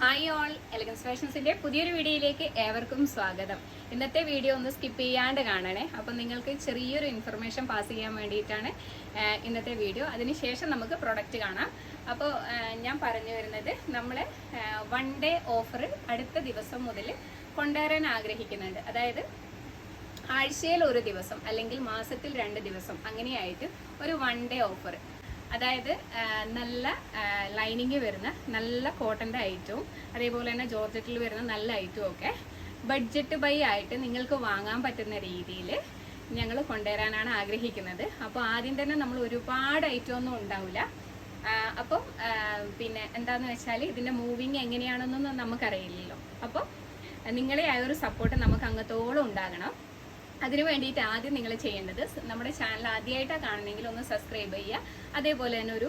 Hi all elegance ഫാഷൻസിന്റെ പുതിയൊരു വീഡിയോയിലേക്ക് ഏവർക്കും സ്വാഗതം. ഇന്നത്തെ വീഡിയോ ഒന്ന് സ്കിപ്പ് ചെയ്യാണ്ട് കാണണേ. അപ്പം നിങ്ങൾക്ക് ചെറിയൊരു ഇൻഫർമേഷൻ പാസ് ചെയ്യാൻ വേണ്ടിയിട്ടാണ് ഇന്നത്തെ വീഡിയോ. അതിനുശേഷം നമുക്ക് പ്രൊഡക്റ്റ് കാണാം. അപ്പോൾ ഞാൻ പറഞ്ഞു വരുന്നത് നമ്മൾ വൺ ഡേ ഓഫർ അടുത്ത ദിവസം മുതൽ കൊണ്ടുവരാൻ ആഗ്രഹിക്കുന്നുണ്ട്. അതായത് ആഴ്ചയിൽ ഒരു ദിവസം അല്ലെങ്കിൽ മാസത്തിൽ രണ്ട് ദിവസം അങ്ങനെയായിട്ട് ഒരു വൺ ഡേ ഓഫർ അതായത് നല്ല ലൈനിങ് വരുന്ന നല്ല കോട്ടന്റെ ഐറ്റവും അതേപോലെ തന്നെ ജോർജറ്റിൽ വരുന്ന നല്ല ഐറ്റവും ഒക്കെ ബഡ്ജറ്റ് ബൈ ആയിട്ട് നിങ്ങൾക്ക് വാങ്ങാൻ പറ്റുന്ന രീതിയിൽ ഞങ്ങൾ കൊണ്ടുവരാനാണ് ആഗ്രഹിക്കുന്നത്. അപ്പോൾ ആദ്യം തന്നെ നമ്മൾ ഒരുപാട് ഐറ്റം ഒന്നും ഉണ്ടാവില്ല അപ്പം പിന്നെ എന്താന്ന് വെച്ചാൽ ഇതിന്റെ മൂവിങ് എങ്ങനെയാണെന്നൊന്നും നമുക്കറിയില്ലല്ലോ. അപ്പോൾ നിങ്ങളെ ആ ഒരു സപ്പോർട്ട് നമുക്ക് അങ്ങത്തോളം ഉണ്ടാകണം. അതിനു വേണ്ടിയിട്ട് ആദ്യം നിങ്ങൾ ചെയ്യേണ്ടത് നമ്മുടെ ചാനൽ ആദ്യമായിട്ടാണ് കാണുന്നെങ്കിൽ ഒന്ന് സബ്സ്ക്രൈബ് ചെയ്യുക. അതേപോലെ തന്നെ ഒരു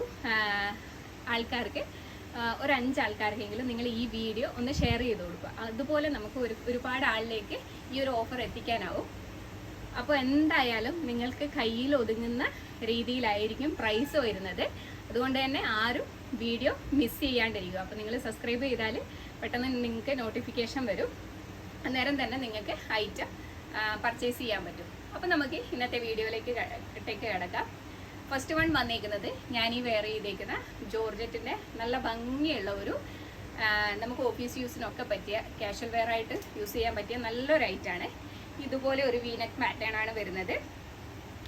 ആൾക്കാർക്ക് ഒരു അഞ്ച് ആൾക്കാർക്കെങ്കിലും നിങ്ങൾ ഈ വീഡിയോ ഒന്ന് ഷെയർ ചെയ്ത് കൊടുക്കുക. അതുപോലെ നമുക്ക് ഒരു ഒരുപാട് ആളിലേക്ക് ഈ ഒരു ഓഫർ എത്തിക്കാനാവും. അപ്പോൾ എന്തായാലും നിങ്ങൾക്ക് കയ്യിൽ ഒതുങ്ങുന്ന രീതിയിലായിരിക്കും പ്രൈസ് വരുന്നത്. അതുകൊണ്ട് തന്നെ ആരും വീഡിയോ മിസ് ചെയ്യാണ്ടിരിക്കുക. അപ്പോൾ നിങ്ങൾ സബ്സ്ക്രൈബ് ചെയ്താൽ പെട്ടെന്ന് നിങ്ങൾക്ക് നോട്ടിഫിക്കേഷൻ വരും. അന്നേരം തന്നെ നിങ്ങൾക്ക് ഐറ്റം പർച്ചേസ് ചെയ്യാൻ പറ്റും. അപ്പോൾ നമുക്ക് ഇന്നത്തെ വീഡിയോയിലേക്ക് ഇട്ടേക്ക് കിടക്കാം. ഫസ്റ്റ് വൺ വന്നേക്കുന്നത് ഞാൻ ഈ വെയർ ചെയ്തേക്കുന്ന ജോർജറ്റിന്റെ നല്ല ഭംഗിയുള്ള ഒരു നമുക്ക് ഓഫീസ് യൂസിനൊക്കെ പറ്റിയ കാഷ്വൽ വെയർ ആയിട്ട് യൂസ് ചെയ്യാൻ പറ്റിയ നല്ലൊരു ഐറ്റാണ് ഇതുപോലെ ഒരു വീനക് പാറ്റേൺ ആണ് വരുന്നത്.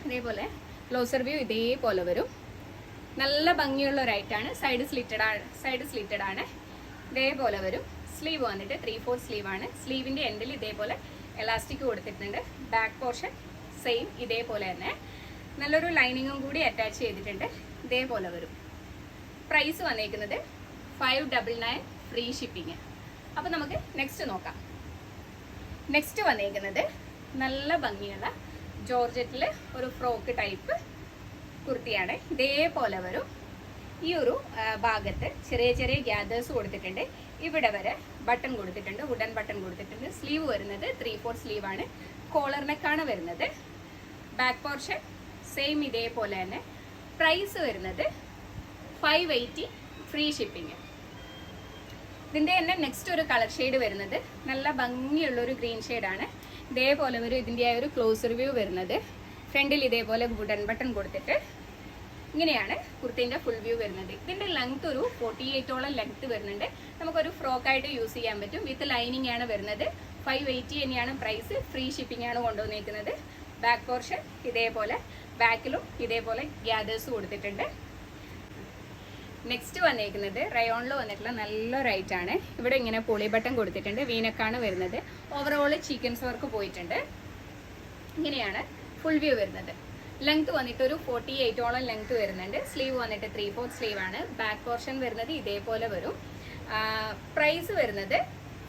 അതേപോലെ ക്ലോസർ വ്യൂ ഇതേപോലെ വരും. നല്ല ഭംഗിയുള്ള ഒരു ഐറ്റാണ് സൈഡ് സ്ലിറ്റഡ് ആണ് സൈഡ് സ്ലിറ്റഡ് ആണ്. ഇതേപോലെ വരും. സ്ലീവ് വന്നിട്ട് ത്രീ ഫോർ സ്ലീവ് ആണ്. സ്ലീവിന്റെ എൻഡിൽ ഇതേപോലെ എലാസ്റ്റിക് കൊടുത്തിട്ടുണ്ട്. ബാക്ക് പോർഷൻ സെയിം ഇതേപോലെ തന്നെ. നല്ലൊരു ലൈനിങ്ങും കൂടി അറ്റാച്ച് ചെയ്തിട്ടുണ്ട്. ഇതേപോലെ വരും. പ്രൈസ് വന്നേക്കുന്നത് five double nine free shipping അപ്പോൾ നമുക്ക് നെക്സ്റ്റ് നോക്കാം. നെക്സ്റ്റ് വന്നേക്കുന്നത് നല്ല ഭംഗിയുള്ള ജോർജറ്റിൽ ഒരു ഫ്രോക്ക് ടൈപ്പ് കുർത്തിയാണ്. ഇതേപോലെ വരും. ഈ ഒരു ഭാഗത്ത് ചെറിയ ചെറിയ ഗ്യാദേഴ്സ് കൊടുത്തിട്ടുണ്ട്. ഇവിടെ വരെ ബട്ടൺ കൊടുത്തിട്ടുണ്ട് വുഡൻ ബട്ടൺ കൊടുത്തിട്ടുണ്ട്. സ്ലീവ് വരുന്നത് ത്രീ ഫോർ സ്ലീവ് ആണ്. കോളർ വരുന്നത്. ബാക്ക് പോർഷൻ സെയിം ഇതേപോലെ തന്നെ. പ്രൈസ് വരുന്നത് ഫൈവ് എയ്റ്റി ഫ്രീ ഷിപ്പിംഗ് ഇതിന്റെ തന്നെ നെക്സ്റ്റ് ഒരു കളർ ഷെയ്ഡ് വരുന്നത്. നല്ല ഭംഗിയുള്ള ഒരു ഗ്രീൻ ആണ്. ഇതേപോലെ ഒരു ഇതിന്റെ ഒരു ക്ലോസ് റിവ്യൂ വരുന്നത്. ഫ്രണ്ടിൽ ഇതേപോലെ വുഡൻ ബട്ടൺ കൊടുത്തിട്ട് ഇങ്ങനെയാണ് കുർത്തീന്റെ ഫുൾ വ്യൂ വരുന്നത്. ഇതിന്റെ ലെങ്ത് ഒരു ഫോർട്ടി എയ്റ്റോളം ലെങ്ത് വരുന്നുണ്ട്. നമുക്കൊരു ഫ്രോക്കായിട്ട് യൂസ് ചെയ്യാൻ പറ്റും. വിത്ത് ലൈനിങ് ആണ് വരുന്നത്. ഫൈവ് എയ്റ്റി തന്നെയാണ് പ്രൈസ് ഫ്രീ ഷിപ്പിംഗ് ആണ് കൊണ്ടുവന്നിരിക്കുന്നത് ബാക്ക് പോർഷൻ ഇതേപോലെ. ബാക്കിലും ഇതേപോലെ ഗ്യാദേഴ്സ് കൊടുത്തിട്ടുണ്ട്. നെക്സ്റ്റ് വന്നേക്കുന്നത് റയോണിൽ വന്നിട്ടുള്ള നല്ലൊരു ഐറ്റം ആണ്. ഇവിടെ ഇങ്ങനെ പോളി ബട്ടൺ കൊടുത്തിട്ടുണ്ട്. വീനക്കാണ് വരുന്നത്. ഓവറോൾ ചിക്കൻസ് വർക്ക് പോയിട്ടുണ്ട്. ഇങ്ങനെയാണ് ഫുൾ വ്യൂ വരുന്നത്. ലെങ്ത് വന്നിട്ട് ഒരു ഫോർട്ടി എയ്റ്റോളം ലെങ്ത് വരുന്നുണ്ട്. സ്ലീവ് വന്നിട്ട് ത്രീ ഫോർത്ത് സ്ലീവ് ആണ്. ബാക്ക് പോർഷൻ വരുന്നത് ഇതേപോലെ വരും. പ്രൈസ് വരുന്നത്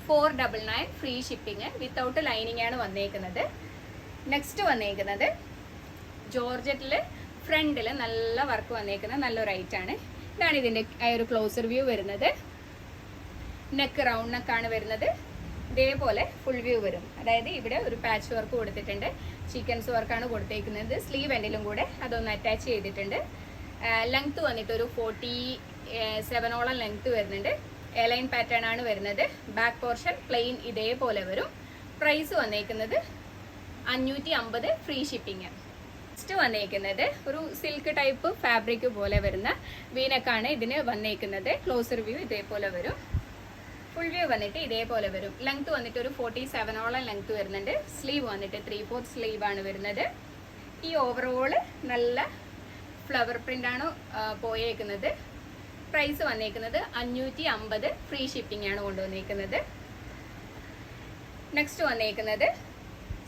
four double nine free shipping without lining ആണ് വന്നേക്കുന്നത്. നെക്സ്റ്റ് വന്നേക്കുന്നത് ജോർജറ്റിൽ ഫ്രണ്ടിൽ നല്ല വർക്ക് വന്നേക്കുന്ന നല്ലൊരു ഐറ്റം ആണ്. ഇതാണ് ഇതിന്റെ ആ ഒരു ക്ലോസർ വ്യൂ വരുന്നത്. നെക്ക് റൗണ്ട് നെക്കാണ് വരുന്നത്. ഇതേപോലെ ഫുൾ വ്യൂ വരും. അതായത് ഇവിടെ ഒരു പാച്ച് വർക്ക് കൊടുത്തിട്ടുണ്ട്. ചിക്കൻസ് വർക്കാണ് കൊടുത്തേക്കുന്നത്. സ്ലീവ് എൻഡിലും കൂടെ അതൊന്ന് അറ്റാച്ച് ചെയ്തിട്ടുണ്ട്. ലെങ്ത് വന്നിട്ട് ഒരു ഫോർട്ടി സെവനോളം ലെങ്ത് വരുന്നുണ്ട്. എലൈൻ പാറ്റേൺ ആണ് വരുന്നത്. ബാക്ക് പോർഷൻ പ്ലെയിൻ ഇതേപോലെ വരും. പ്രൈസ് വന്നേക്കുന്നത് അഞ്ഞൂറ്റി അമ്പത് ഫ്രീ ഷിപ്പിംഗ് നെക്സ്റ്റ് വന്നേക്കുന്നത് ഒരു സിൽക്ക് ടൈപ്പ് ഫാബ്രിക് പോലെ വരുന്ന വീനക്കാണ് ഇതിന് വന്നേക്കുന്നത്. ക്ലോസർ വ്യൂ ഇതേപോലെ വരും. ഫുൾ വ്യൂ വന്നിട്ട് ഇതേപോലെ വരും. ലെങ്ത് വന്നിട്ട് ഒരു ഫോർട്ടി സെവനോളം ലെങ്ത് വരുന്നുണ്ട്. സ്ലീവ് വന്നിട്ട് ത്രീ ഫോർത്ത് സ്ലീവ് ആണ് വരുന്നത്. ഈ ഓവറോൾ നല്ല ഫ്ലവർ പ്രിന്റ് ആണ് പോയേക്കുന്നത്. പ്രൈസ് വന്നേക്കുന്നത് അഞ്ഞൂറ്റി അമ്പത് ഫ്രീ ഷിപ്പിംഗ് ആണ് കൊണ്ടുവന്നേക്കുന്നത്. നെക്സ്റ്റ് വന്നേക്കുന്നത്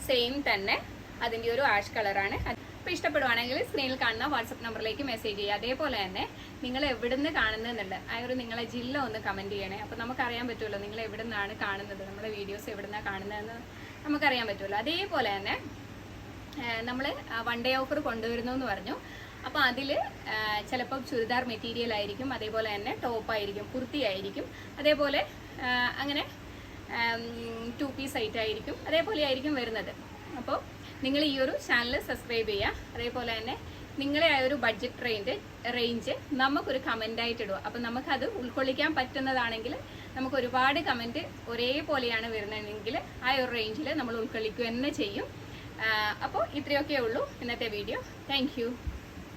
സെയിം തന്നെ. അതിന്റെ ഒരു ആഷ് കളറാണ് അപ്പോൾ ഇഷ്ടപ്പെടുവാണെങ്കിൽ സ്ക്രീനിൽ കാണുന്ന വാട്സപ്പ് നമ്പറിലേക്ക് മെസ്സേജ് ചെയ്യുക. അതേപോലെ തന്നെ നിങ്ങൾ എവിടുന്ന് കാണുന്നുണ്ട്? ആ ഒരു നിങ്ങളെ ജില്ല ഒന്ന് കമന്റ് ചെയ്യണേ. അപ്പോൾ നമുക്കറിയാൻ പറ്റുമല്ലോ നിങ്ങൾ എവിടെ നിന്നാണ് കാണുന്നത്? നമ്മുടെ വീഡിയോസ് എവിടുന്നാണ് കാണുന്നതെന്ന് നമുക്കറിയാൻ പറ്റുമല്ലോ. അതേപോലെ തന്നെ നമ്മൾ വൺ ഡേ ഓഫർ കൊണ്ടുവരുന്നു എന്ന് പറഞ്ഞു. അപ്പോൾ അതിൽ ചിലപ്പോൾ ചുരിദാർ മെറ്റീരിയൽ ആയിരിക്കും അതേപോലെ തന്നെ ടോപ്പ് ആയിരിക്കും കുർത്തി ആയിരിക്കും അതേപോലെ അങ്ങനെ ടു പീസ് ഐറ്റം ആയിരിക്കും അതേപോലെ ആയിരിക്കും വരുന്നത്. അപ്പോൾ നിങ്ങൾ ഈ ഒരു ചാനൽ സബ്സ്ക്രൈബ് ചെയ്യുക. അതേപോലെ തന്നെ നിങ്ങളെ ആ ഒരു ബഡ്ജറ്റ് റേഞ്ച് റേഞ്ച് നമുക്കൊരു കമന്റ് ആയിട്ട് ഇടുക. അപ്പം നമുക്കത് ഉൾക്കൊള്ളിക്കാൻ പറ്റുന്നതാണെങ്കിൽ നമുക്ക് ഒരുപാട് കമന്റ് ഒരേപോലെയാണ് വരുന്നതെങ്കിൽ ആ ഒരു റേഞ്ചിൽ നമ്മൾ ഉൾക്കൊള്ളിക്കുക തന്നെ ചെയ്യും. അപ്പോൾ ഇത്രയൊക്കെ ഉള്ളൂ ഇന്നത്തെ വീഡിയോ താങ്ക്